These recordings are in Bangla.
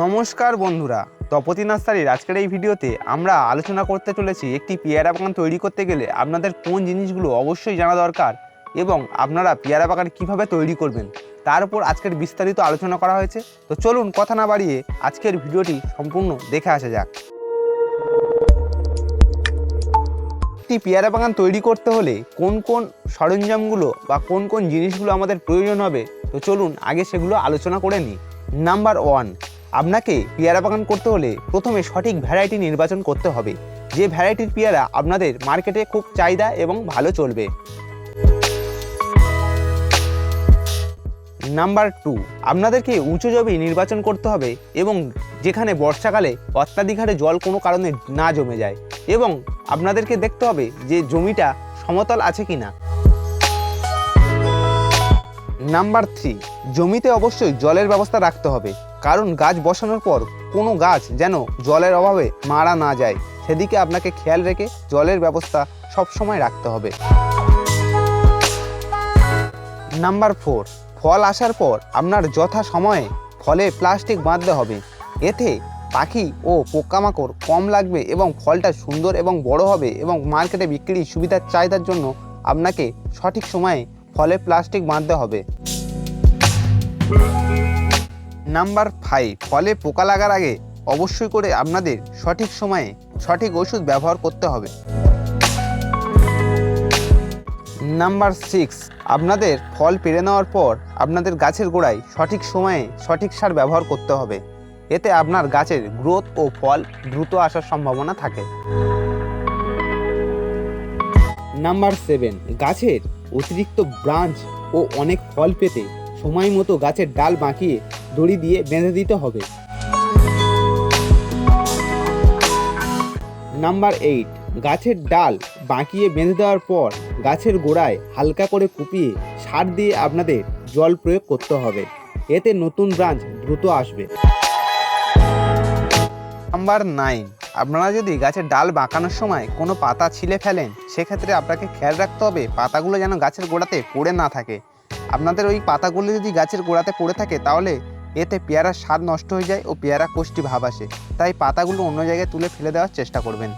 নমস্কার বন্ধুরা, তপতি নার্সারির আজকের এই ভিডিওতে আমরা আলোচনা করতে চলেছি একটি পেয়ারা বাগান তৈরি করতে গেলে আপনাদের কোন জিনিসগুলো অবশ্যই জানা দরকার এবং আপনারা পেয়ারা বাগান কীভাবে তৈরি করবেন, তার উপর আজকের বিস্তারিত আলোচনা করা হয়েছে। তো চলুন কথা না বাড়িয়ে আজকের ভিডিওটি সম্পূর্ণ দেখে আসা যাক। একটি পেয়ারা বাগান তৈরি করতে হলে কোন কোন সরঞ্জামগুলো বা কোন কোন জিনিসগুলো আমাদের প্রয়োজন হবে, তো চলুন আগে সেগুলো আলোচনা করে নিই। নাম্বার ওয়ান আপনাকে পেয়ারা বাগান করতে হলে প্রথমে সঠিক ভ্যারাইটি নির্বাচন করতে হবে। যে ভ্যারাইটির পেয়ারা আপনাদের মার্কেটে খুব চাহিদা এবং ভালো চলবে। নাম্বার টু আপনাদেরকে উঁচু জমি নির্বাচন করতে হবে এবং যেখানে বর্ষাকালে অত্যাধিক হারে জল কোনো কারণে না জমে যায় এবং আপনাদেরকে দেখতে হবে যে জমিটা সমতল আছে কি না নাম্বার থ্রি জমিতে অবশ্যই জলের ব্যবস্থা রাখতে হবে। কারণ গাছ বসানোর পর কোনো গাছ যেন জলের অভাবে মারা না যায়। সেদিকে আপনাকে খেয়াল রেখে জলের ব্যবস্থা সবসময় রাখতে হবে। নাম্বার ফোর, ফল আসার পর আপনার যথা সময়ে ফলে প্লাস্টিক বাঁধতে হবে। এতে পাখি ও পোকামাকড় কম লাগবে এবং ফলটা সুন্দর এবং বড় হবে এবং মার্কেটে বিক্রির সুবিধার চাহিদার জন্য আপনাকে সঠিক সময়ে ফলে প্লাস্টিক বাঁধতে হবে। নাম্বার ফাইভ, ফলে পোকা লাগার আগে অবশ্যই করে আপনাদের সঠিক সময়ে সঠিক ওষুধ ব্যবহার করতে হবে। নাম্বার সিক্স, আপনাদের ফল পেরে নেওয়ার পর আপনাদের গাছের গোড়ায় সঠিক সময়ে সঠিক সার ব্যবহার করতে হবে। এতে আপনার গাছের গ্রোথ ও ফল দ্রুত আসার সম্ভাবনা থাকে। নাম্বার সেভেন, গাছের অতিরিক্ত ব্রাঞ্চ ও অনেক ফল পেতে সময় মতো গাছের ডাল বাঁকিয়ে দড়ি দিয়ে বেঁধে দিতে হবে। নাম্বার এইট গাছের ডাল বাঁকিয়ে বেঁধে দেওয়ার পর গাছের গোড়ায় হালকা করে কুপিয়ে সার দিয়ে আপনাদের জল প্রয়োগ করতে হবে। এতে নতুন ব্রাঞ্চ দ্রুত আসবে। নাম্বার নাইন আপনারা যদি গাছের ডাল বাঁকানোর সময় কোনো পাতা ছিলে ফেলেন, সেক্ষেত্রে আপনাকে খেয়াল রাখতে হবে পাতাগুলো যেন গাছের গোড়াতে পড়ে না থাকে। আপনাদের ওই পাতাগুলো যদি গাছের গোড়াতে পড়ে থাকে, তাহলে এতে পেয়ারার স্বাদ নষ্ট হয়ে যায় ও পেয়ারা কোষ্টি ভাব আসে। তাই পাতাগুলো অন্য জায়গায় তুলে ফেলে দেওয়ার চেষ্টা করবেন।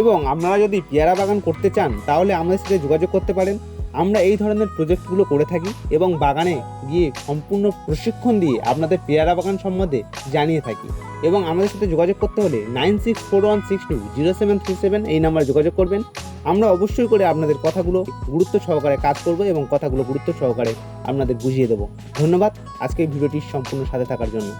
এবং আপনারা যদি পেয়ারা বাগান করতে চান, তাহলে আমাদের সাথে যোগাযোগ করতে পারেন। আমরা এই ধরনের প্রজেক্টগুলো করে থাকি এবং বাগানে গিয়ে সম্পূর্ণ প্রশিক্ষণ দিয়ে আপনাদের পেয়ারা বাগান সম্বন্ধে জানিয়ে থাকি। এবং আমাদের সাথে যোগাযোগ করতে হলে nine six four one six two zero seven three seven এই নাম্বারে যোগাযোগ করবেন। আমরা অবশ্যই করে আপনাদের কথাগুলো গুরুত্ব সহকারে কাজ করব এবং কথাগুলো গুরুত্ব সহকারে আপনাদের বুঝিয়ে দেবো। ধন্যবাদ। আজকে ভিডিওটির সম্পূর্ণ সাথে থাকার জন্য।